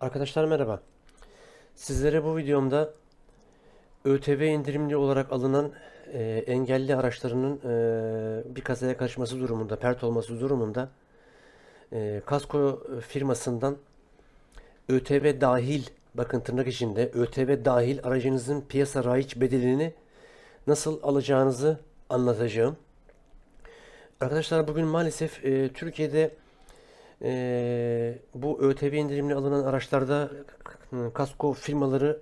Arkadaşlar merhaba. Sizlere bu videomda ÖTV indirimli olarak alınan e, engelli araçlarının e, bir kazaya karışması durumunda, pert olması durumunda e, kasko firmasından ÖTV dahil, bakın tırnak içinde ÖTV dahil aracınızın piyasa raiç bedelini nasıl alacağınızı anlatacağım. Arkadaşlar bugün maalesef e, Türkiye'de e, bu ÖTV indirimli alınan araçlarda e, kasko firmaları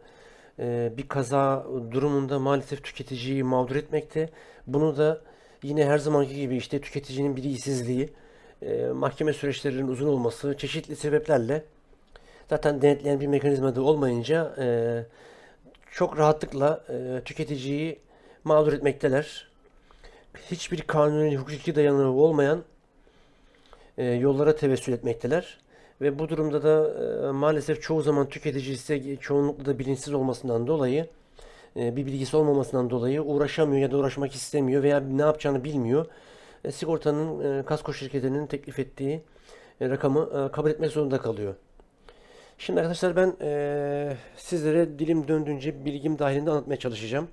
e, bir kaza durumunda maalesef tüketiciyi mağdur etmekte. Bunu da yine her zamanki gibi işte tüketicinin bilgisizliği, e, mahkeme süreçlerinin uzun olması, çeşitli sebeplerle zaten denetleyen bir mekanizma da olmayınca e, çok rahatlıkla e, tüketiciyi mağdur etmekteler. Hiçbir kanuni hukuki dayanığı olmayan e, yollara tevessül etmekteler. Ve bu durumda da e, maalesef çoğu zaman tüketici ise çoğunlukla da bilinçsiz olmasından dolayı e, bir bilgisi olmamasından dolayı uğraşamıyor ya da uğraşmak istemiyor veya ne yapacağını bilmiyor. E, sigortanın e, kasko şirketinin teklif ettiği e, rakamı e, kabul etmek zorunda kalıyor. Şimdi arkadaşlar ben e, sizlere dilim döndüğünce bilgim dahilinde anlatmaya çalışacağım.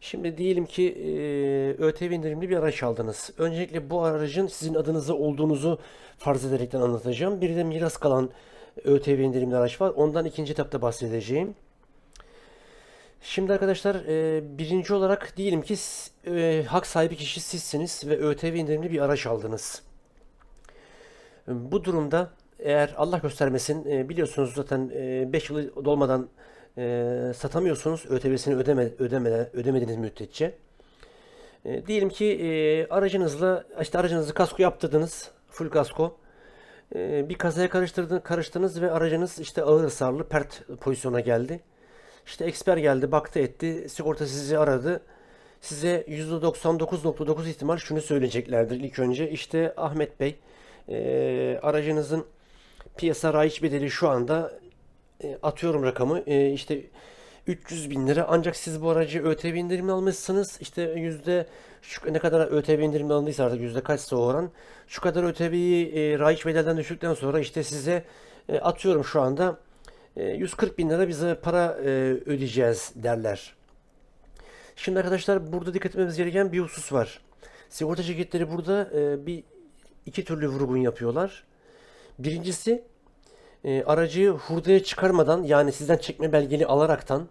Şimdi diyelim ki e, ÖTV indirimli bir araç aldınız. Öncelikle bu aracın sizin adınıza olduğunuzu farz ederekten anlatacağım. Bir de miras kalan ÖTV indirimli araç var. Ondan ikinci etapta bahsedeceğim. Şimdi arkadaşlar e, birinci olarak diyelim ki e, hak sahibi kişi sizsiniz ve ÖTV indirimli bir araç aldınız. Bu durumda eğer Allah göstermesin e, biliyorsunuz zaten 5 yılı dolmadan e, satamıyorsunuz ÖTV'sini ödeme, ödemeden, ödemediğiniz müddetçe. E, diyelim ki e, aracınızla işte aracınızı kasko yaptırdınız. Full kasko. E, bir kazaya karıştırdın, karıştınız ve aracınız işte ağır hasarlı pert pozisyona geldi. İşte eksper geldi, baktı etti, sigorta sizi aradı. Size %99.9 ihtimal şunu söyleyeceklerdir ilk önce. İşte Ahmet Bey, e, aracınızın piyasa raiç bedeli şu anda e, atıyorum rakamı e, işte 300 bin lira ancak siz bu aracı ÖTV indirimli almışsınız işte yüzde şu ne kadar ÖTV indirimli alındıysa artık yüzde kaçsa o oran şu kadar ÖTV'yi e, raiç bedelden düştükten sonra işte size e, atıyorum şu anda e, 140 bin lira bize para e, ödeyeceğiz derler. Şimdi arkadaşlar burada dikkat etmemiz gereken bir husus var. Sigorta şirketleri burada e, bir iki türlü vurgun yapıyorlar. Birincisi e, aracı hurdaya çıkarmadan yani sizden çekme belgeli alaraktan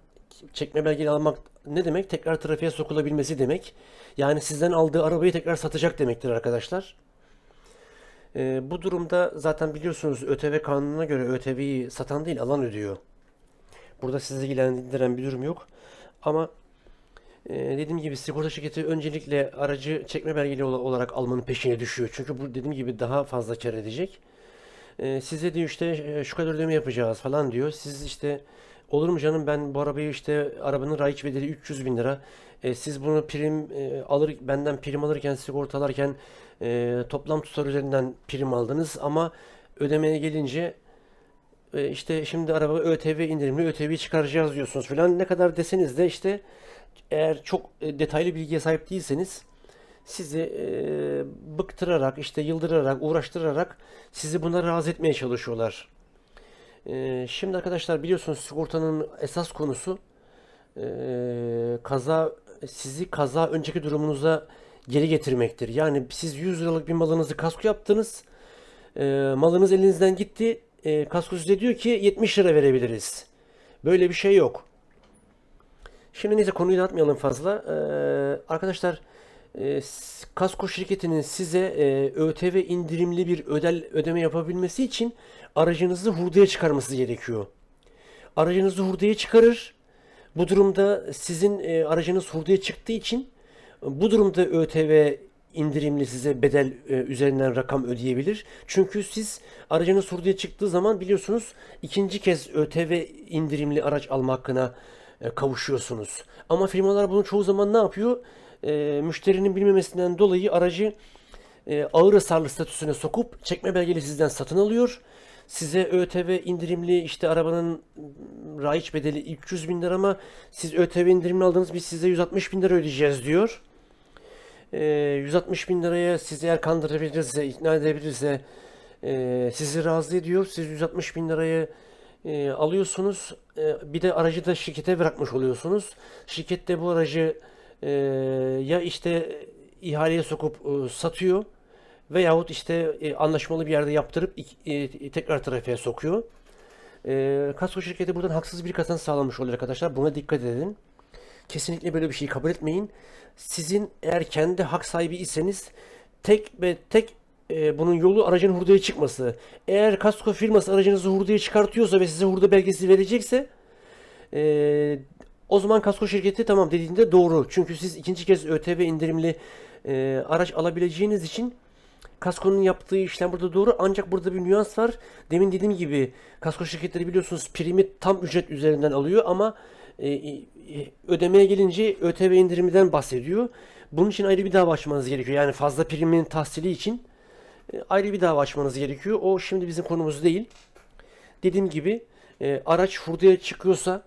çekme belgeli almak ne demek? Tekrar trafiğe sokulabilmesi demek. Yani sizden aldığı arabayı tekrar satacak demektir arkadaşlar. E, bu durumda zaten biliyorsunuz ÖTV kanununa göre ÖTV'yi satan değil alan ödüyor. Burada sizi ilgilendiren bir durum yok. Ama e, dediğim gibi sigorta şirketi öncelikle aracı çekme belgeli ola- olarak almanın peşine düşüyor. Çünkü bu dediğim gibi daha fazla kar edecek. E, size diyor işte şu kadar ödeme yapacağız falan diyor. Siz işte olur mu canım ben bu arabayı işte arabanın raiç bedeli 300 bin lira. E, siz bunu prim e, alır benden prim alırken sigortalarken e, toplam tutar üzerinden prim aldınız ama ödemeye gelince e, işte şimdi araba ÖTV indirimli ÖTV'yi çıkaracağız diyorsunuz falan. Ne kadar deseniz de işte eğer çok e, detaylı bilgiye sahip değilseniz sizi e, bıktırarak, işte yıldırarak, uğraştırarak sizi buna razı etmeye çalışıyorlar. E, şimdi arkadaşlar biliyorsunuz sigortanın esas konusu e, kaza sizi kaza önceki durumunuza geri getirmektir. Yani siz 100 liralık bir malınızı kasko yaptınız. E, malınız elinizden gitti. E, kasko size diyor ki 70 lira verebiliriz. Böyle bir şey yok. Şimdi neyse konuyu dağıtmayalım fazla. Ee, arkadaşlar e, s- kasko şirketinin size e, ÖTV indirimli bir ödel ödeme yapabilmesi için aracınızı hurdaya çıkarması gerekiyor. Aracınızı hurdaya çıkarır. Bu durumda sizin e, aracınız hurdaya çıktığı için bu durumda ÖTV indirimli size bedel e, üzerinden rakam ödeyebilir. Çünkü siz aracınız hurdaya çıktığı zaman biliyorsunuz ikinci kez ÖTV indirimli araç alma hakkına e, kavuşuyorsunuz. Ama firmalar bunu çoğu zaman ne yapıyor? E, müşterinin bilmemesinden dolayı aracı e, ağır hasarlı statüsüne sokup çekme belgeli sizden satın alıyor. Size ÖTV indirimli işte arabanın raiç bedeli 300 bin lira ama siz ÖTV indirimli aldınız biz size 160 bin lira ödeyeceğiz diyor. E, 160 bin liraya sizi eğer kandırabilirse, ikna edebilirse e, sizi razı ediyor. Siz 160 bin lirayı E, alıyorsunuz. E, bir de aracı da şirkete bırakmış oluyorsunuz. Şirket de bu aracı e, ya işte ihaleye sokup e, satıyor veyahut işte e, anlaşmalı bir yerde yaptırıp e, tekrar trafiğe sokuyor. E, kasko şirketi buradan haksız bir kazanç sağlamış oluyor arkadaşlar. Buna dikkat edin. Kesinlikle böyle bir şeyi kabul etmeyin. Sizin eğer kendi hak sahibi iseniz tek ve tek e, bunun yolu aracın hurdaya çıkması. Eğer kasko firması aracınızı hurdaya çıkartıyorsa ve size hurda belgesi verecekse e, o zaman kasko şirketi tamam dediğinde doğru. Çünkü siz ikinci kez ÖTV indirimli e, araç alabileceğiniz için Kasko'nun yaptığı işlem burada doğru ancak burada bir nüans var. Demin dediğim gibi kasko şirketleri biliyorsunuz primi tam ücret üzerinden alıyor ama e, e, ödemeye gelince ÖTV indiriminden bahsediyor. Bunun için ayrı bir dava açmanız gerekiyor. Yani fazla primin tahsili için e, ayrı bir dava açmanız gerekiyor. O şimdi bizim konumuz değil. Dediğim gibi e, araç hurdaya çıkıyorsa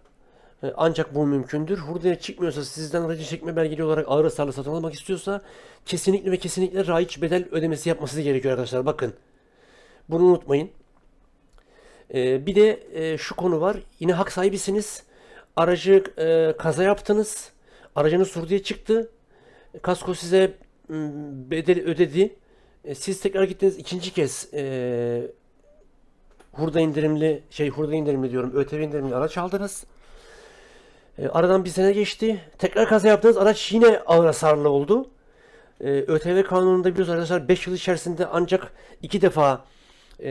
ancak bu mümkündür. Hurdaya çıkmıyorsa sizden aracı çekme belgeli olarak ağır hasarlı satın almak istiyorsa kesinlikle ve kesinlikle raiç bedel ödemesi yapması gerekiyor arkadaşlar. Bakın. Bunu unutmayın. E, bir de e, şu konu var. Yine hak sahibisiniz. Aracı e, kaza yaptınız. Aracınız hurdaya çıktı. Kasko size bedeli ödedi. E, siz tekrar gittiniz ikinci kez e, hurda indirimli şey hurda indirimli diyorum ÖTV indirimli araç aldınız. E, aradan bir sene geçti. Tekrar kaza yaptınız. Araç yine ağır hasarlı oldu. E, ÖTV kanununda biliyorsunuz arkadaşlar 5 yıl içerisinde ancak iki defa e,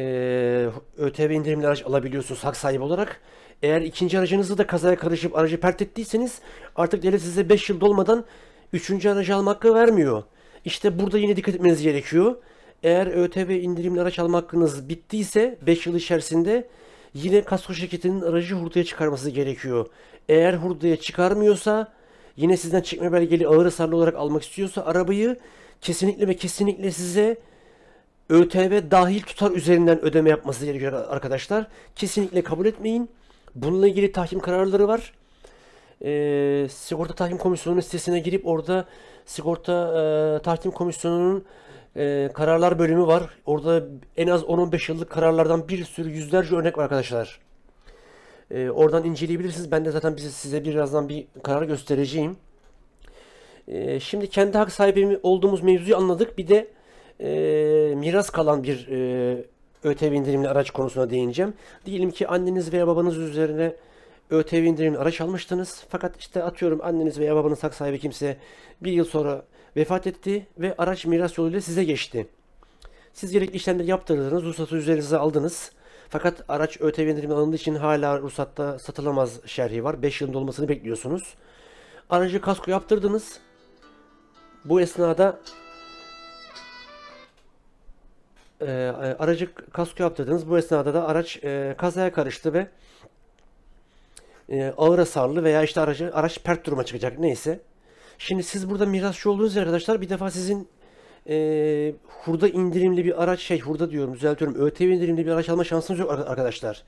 ÖTV indirimli araç alabiliyorsunuz hak sahibi olarak. Eğer ikinci aracınızı da kazaya karışıp aracı pert ettiyseniz artık devlet size 5 yıl dolmadan üçüncü aracı alma hakkı vermiyor. İşte burada yine dikkat etmeniz gerekiyor. Eğer ÖTV indirimli araç alma hakkınız bittiyse 5 yıl içerisinde yine kasko şirketinin aracı hurdaya çıkarması gerekiyor. Eğer hurdaya çıkarmıyorsa yine sizden çekme belgeli ağır hasarlı olarak almak istiyorsa arabayı kesinlikle ve kesinlikle size ÖTV dahil tutar üzerinden ödeme yapması gerekiyor arkadaşlar. Kesinlikle kabul etmeyin. Bununla ilgili tahkim kararları var. Ee, sigorta tahkim komisyonunun sitesine girip orada sigorta e, tahkim komisyonunun e, kararlar bölümü var. Orada en az 10-15 yıllık kararlardan bir sürü yüzlerce örnek var arkadaşlar. Ee, oradan inceleyebilirsiniz. Ben de zaten bize, size birazdan bir karar göstereceğim. Ee, şimdi kendi hak sahibi olduğumuz mevzuyu anladık. Bir de e, miras kalan bir e, ÖTV indirimli araç konusuna değineceğim. Diyelim ki anneniz veya babanız üzerine ÖTV indirimli araç almıştınız. Fakat işte atıyorum anneniz veya babanız hak sahibi kimse bir yıl sonra vefat etti ve araç miras yoluyla size geçti. Siz gerekli işlemleri yaptırdınız, ruhsatı üzerinize aldınız. Fakat araç ÖTV indirimi alındığı için hala ruhsatta satılamaz şerhi var. 5 yılın dolmasını bekliyorsunuz. Aracı kasko yaptırdınız. Bu esnada e, aracı kasko yaptırdınız. Bu esnada da araç e, kazaya karıştı ve e, ağır hasarlı veya işte aracı araç pert duruma çıkacak neyse. Şimdi siz burada mirasçı olduğunuz arkadaşlar bir defa sizin e, hurda indirimli bir araç şey hurda diyorum düzeltiyorum ÖTV indirimli bir araç alma şansınız yok ar- arkadaşlar.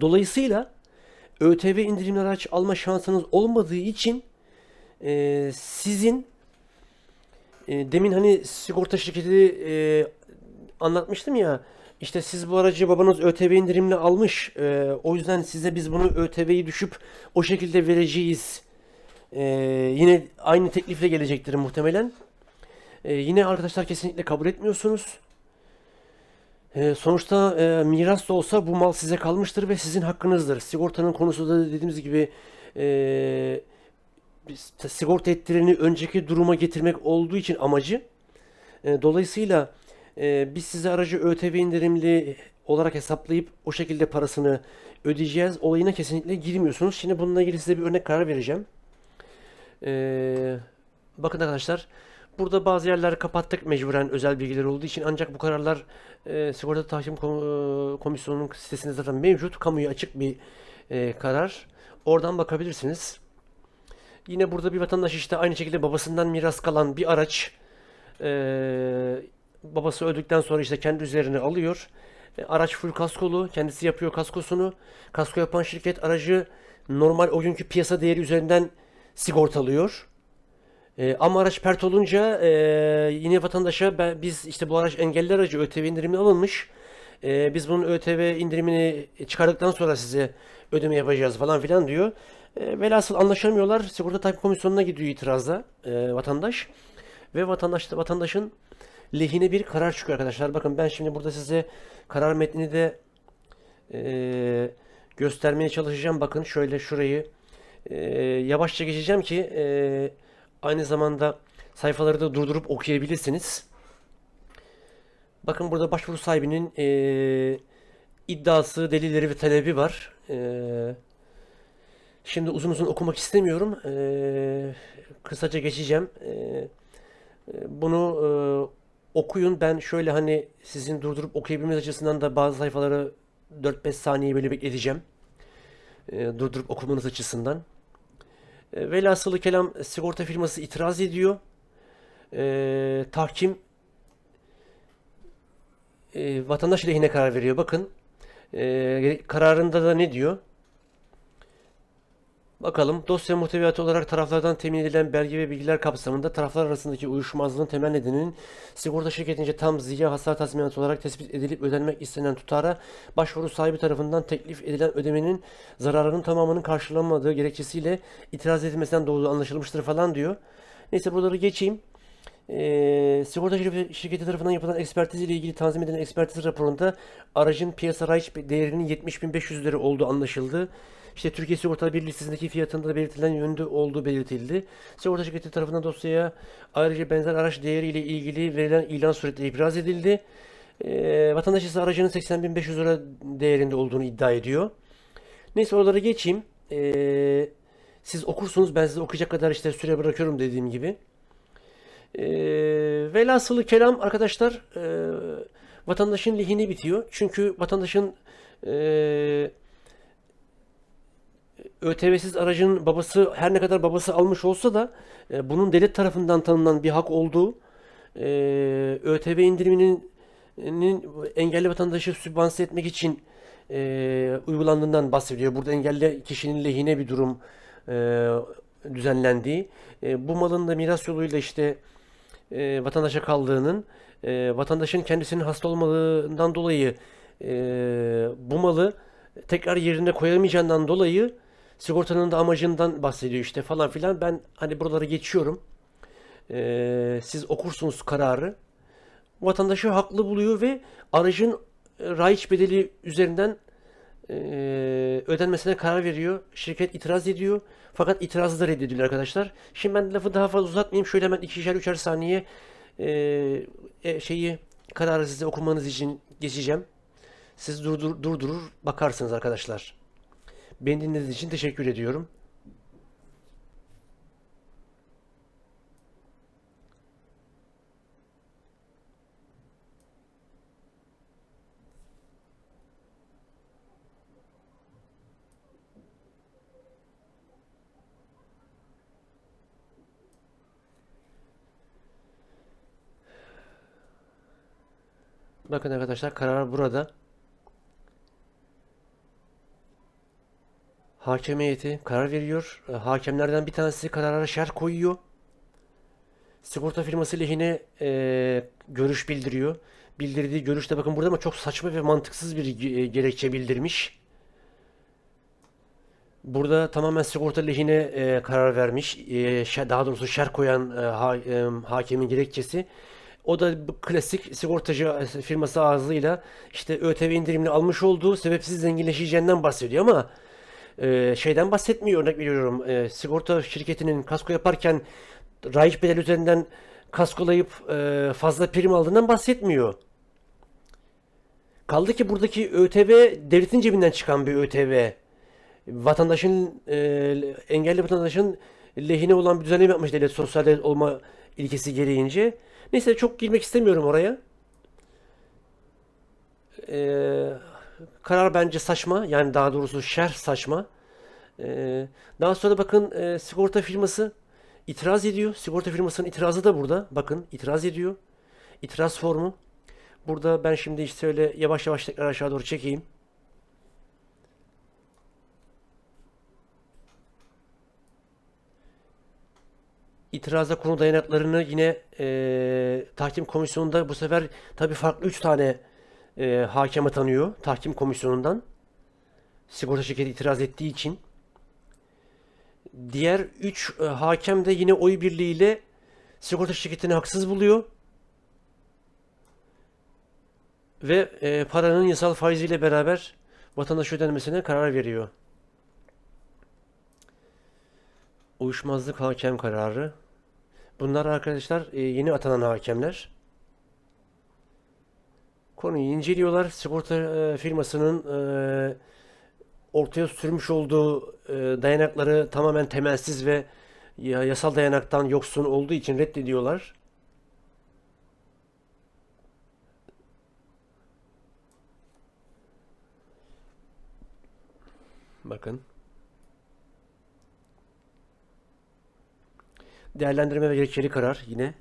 Dolayısıyla ÖTV indirimli araç alma şansınız olmadığı için e, sizin e, demin hani sigorta şirketi e, anlatmıştım ya işte siz bu aracı babanız ÖTV indirimli almış e, o yüzden size biz bunu ÖTV'yi düşüp o şekilde vereceğiz. E, yine aynı teklifle gelecektir muhtemelen. E, yine arkadaşlar kesinlikle kabul etmiyorsunuz. E, sonuçta e, miras da olsa bu mal size kalmıştır ve sizin hakkınızdır. Sigortanın konusu da dediğimiz gibi e, sigorta ettireni önceki duruma getirmek olduğu için amacı. E, dolayısıyla e, biz size aracı ÖTV indirimli olarak hesaplayıp o şekilde parasını ödeyeceğiz olayına kesinlikle girmiyorsunuz. Şimdi bununla ilgili size bir örnek karar vereceğim. E, bakın arkadaşlar burada bazı yerleri kapattık mecburen özel bilgiler olduğu için ancak bu kararlar e, Sigorta Tahkim e, Komisyonu'nun sitesinde zaten mevcut. Kamuya açık bir e, karar. Oradan bakabilirsiniz. Yine burada bir vatandaş işte aynı şekilde babasından miras kalan bir araç e, babası öldükten sonra işte kendi üzerine alıyor. E, araç full kaskolu. Kendisi yapıyor kaskosunu. Kasko yapan şirket aracı normal o günkü piyasa değeri üzerinden sigortalıyor. E, ama araç pert olunca e, yine vatandaşa ben, biz işte bu araç engelli aracı ÖTV indirimli alınmış. E, biz bunun ÖTV indirimini çıkardıktan sonra size ödeme yapacağız falan filan diyor. E, velhasıl anlaşamıyorlar. Sigorta takip komisyonuna gidiyor itirazda e, vatandaş. Ve vatandaş vatandaşın lehine bir karar çıkıyor arkadaşlar. Bakın ben şimdi burada size karar metnini de e, göstermeye çalışacağım. Bakın şöyle şurayı e, yavaşça geçeceğim ki e, aynı zamanda sayfaları da durdurup okuyabilirsiniz. Bakın burada başvuru sahibinin e, iddiası, delilleri ve talebi var. E, şimdi uzun uzun okumak istemiyorum. E, kısaca geçeceğim. E, bunu e, okuyun. Ben şöyle hani sizin durdurup okuyabilmeniz açısından da bazı sayfaları 4-5 saniye böyle bekleteceğim. E, durdurup okumanız açısından. E, velhasılı kelam sigorta firması itiraz ediyor. E, tahkim e, vatandaş lehine karar veriyor. Bakın e, kararında da ne diyor? Bakalım dosya muhteviyatı olarak taraflardan temin edilen belge ve bilgiler kapsamında taraflar arasındaki uyuşmazlığın temel nedeninin sigorta şirketince tam ziya hasar tazminatı olarak tespit edilip ödenmek istenen tutara başvuru sahibi tarafından teklif edilen ödemenin zararının tamamının karşılanmadığı gerekçesiyle itiraz edilmesinden doğduğu anlaşılmıştır falan diyor. Neyse buraları geçeyim. Ee, sigorta şirketi, tarafından yapılan ekspertiz ile ilgili tanzim edilen ekspertiz raporunda aracın piyasa rayç değerinin 70.500 lira olduğu anlaşıldı. İşte Türkiye Sigortalar Birliği listesindeki fiyatında da belirtilen yönde olduğu belirtildi. Sigorta şirketi tarafından dosyaya ayrıca benzer araç değeri ile ilgili verilen ilan suretiyle ibraz edildi. Ee, vatandaş ise aracının 80.500 lira değerinde olduğunu iddia ediyor. Neyse oraları geçeyim. Ee, siz okursunuz ben size okuyacak kadar işte süre bırakıyorum dediğim gibi. E, velhasılı kelam arkadaşlar e, vatandaşın lehine bitiyor. Çünkü vatandaşın e, ÖTV'siz aracın babası her ne kadar babası almış olsa da e, bunun devlet tarafından tanınan bir hak olduğu e, ÖTV indiriminin nin engelli vatandaşı sübvanse etmek için e, uygulandığından bahsediyor. Burada engelli kişinin lehine bir durum e, düzenlendiği. E, bu malın da miras yoluyla işte e, vatandaşa kaldığının, e, vatandaşın kendisinin hasta olmadığından dolayı e, bu malı tekrar yerine koyamayacağından dolayı sigortanın da amacından bahsediyor işte falan filan. Ben hani buraları geçiyorum. E, siz okursunuz kararı. Vatandaşı haklı buluyor ve aracın e, raiç bedeli üzerinden e, ödenmesine karar veriyor. Şirket itiraz ediyor. Fakat itirazı da reddediliyor arkadaşlar. Şimdi ben lafı daha fazla uzatmayayım. Şöyle hemen ikişer üçer saniye e, e, şeyi kararı size okumanız için geçeceğim. Siz durdur, durdurur bakarsınız arkadaşlar. Beni dinlediğiniz için teşekkür ediyorum. Bakın arkadaşlar karar burada. Hakem heyeti karar veriyor. E, Hakemlerden bir tanesi karara şer koyuyor. Sigorta firması lehine e, görüş bildiriyor. Bildirdiği görüşte bakın burada ama çok saçma ve mantıksız bir e, gerekçe bildirmiş. Burada tamamen sigorta lehine e, karar vermiş. E, daha doğrusu şer koyan e, ha- e, hakemin gerekçesi. O da klasik sigortacı firması ağzıyla işte ÖTV indirimini almış olduğu sebepsiz zenginleşeceğinden bahsediyor ama e, şeyden bahsetmiyor örnek veriyorum. E, sigorta şirketinin kasko yaparken raiç bedel üzerinden kaskolayıp e, fazla prim aldığından bahsetmiyor. Kaldı ki buradaki ÖTV devletin cebinden çıkan bir ÖTV. Vatandaşın e, engelli vatandaşın lehine olan bir düzenleme yapmış devlet sosyal olma ilkesi gereğince. Neyse çok girmek istemiyorum oraya. Ee, karar bence saçma. Yani daha doğrusu şer saçma. Ee, daha sonra bakın e, sigorta firması itiraz ediyor. Sigorta firmasının itirazı da burada. Bakın itiraz ediyor. İtiraz formu. Burada ben şimdi işte öyle yavaş yavaş tekrar aşağı doğru çekeyim. İtiraza konu dayanaklarını yine e, tahkim komisyonunda bu sefer tabii farklı 3 tane e, hakem atanıyor tahkim komisyonundan. Sigorta şirketi itiraz ettiği için. Diğer 3 hakem de yine oy birliğiyle sigorta şirketini haksız buluyor. Ve e, paranın yasal faiziyle beraber vatandaş ödenmesine karar veriyor. Uyuşmazlık hakem kararı. Bunlar arkadaşlar e, yeni atanan hakemler. Konuyu inceliyorlar. Sigorta e, firmasının e, ortaya sürmüş olduğu e, dayanakları tamamen temelsiz ve ya- yasal dayanaktan yoksun olduğu için reddediyorlar. Bakın. Değerlendirme ve gerekçeli karar yine.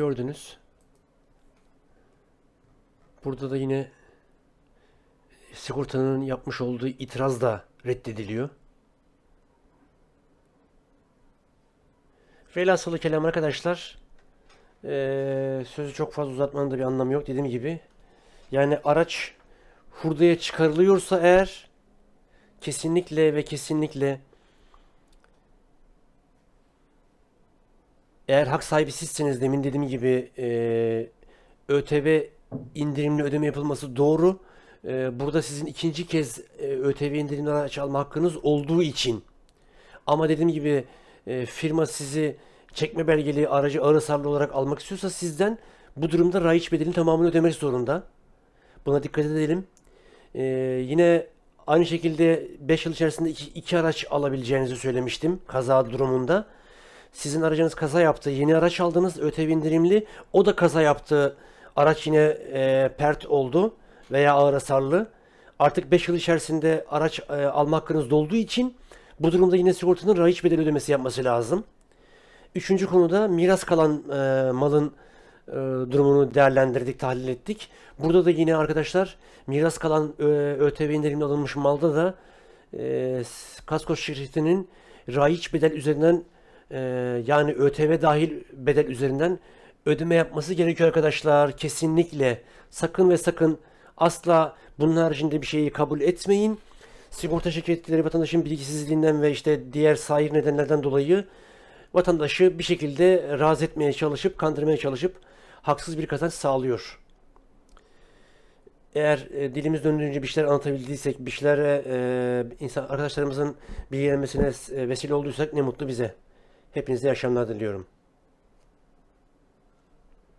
Gördünüz. Burada da yine sigortanın yapmış olduğu itiraz da reddediliyor. Velhasılı kelam arkadaşlar eee, sözü çok fazla uzatmanın da bir anlamı yok dediğim gibi. Yani araç hurdaya çıkarılıyorsa eğer kesinlikle ve kesinlikle Eğer hak sahibi sizseniz demin dediğim gibi e, ÖTV indirimli ödeme yapılması doğru. E, burada sizin ikinci kez e, ÖTV indirimli araç alma hakkınız olduğu için. Ama dediğim gibi e, firma sizi çekme belgeli aracı ağır hasarlı olarak almak istiyorsa sizden bu durumda raiç bedelin tamamını ödemek zorunda. Buna dikkat edelim. E, yine aynı şekilde 5 yıl içerisinde iki, iki araç alabileceğinizi söylemiştim kaza durumunda. Sizin aracınız kaza yaptı. Yeni araç aldınız. ÖTV indirimli. O da kaza yaptı. Araç yine e, pert oldu veya ağır hasarlı. Artık 5 yıl içerisinde araç e, alma hakkınız dolduğu için bu durumda yine sigortanın raiç bedel ödemesi yapması lazım. Üçüncü konuda miras kalan e, malın e, durumunu değerlendirdik, tahlil ettik. Burada da yine arkadaşlar miras kalan e, ÖTV indirimli alınmış malda da e, kasko şirketinin raiç bedel üzerinden e, yani ÖTV dahil bedel üzerinden ödeme yapması gerekiyor arkadaşlar. Kesinlikle sakın ve sakın asla bunun haricinde bir şeyi kabul etmeyin. Sigorta şirketleri vatandaşın bilgisizliğinden ve işte diğer sair nedenlerden dolayı vatandaşı bir şekilde razı etmeye çalışıp kandırmaya çalışıp haksız bir kazanç sağlıyor. Eğer e, dilimiz döndüğünce bir şeyler anlatabildiysek, bir şeylere e, insan arkadaşlarımızın bilgilenmesine vesile olduysak ne mutlu bize. Hepinize iyi akşamlar diliyorum.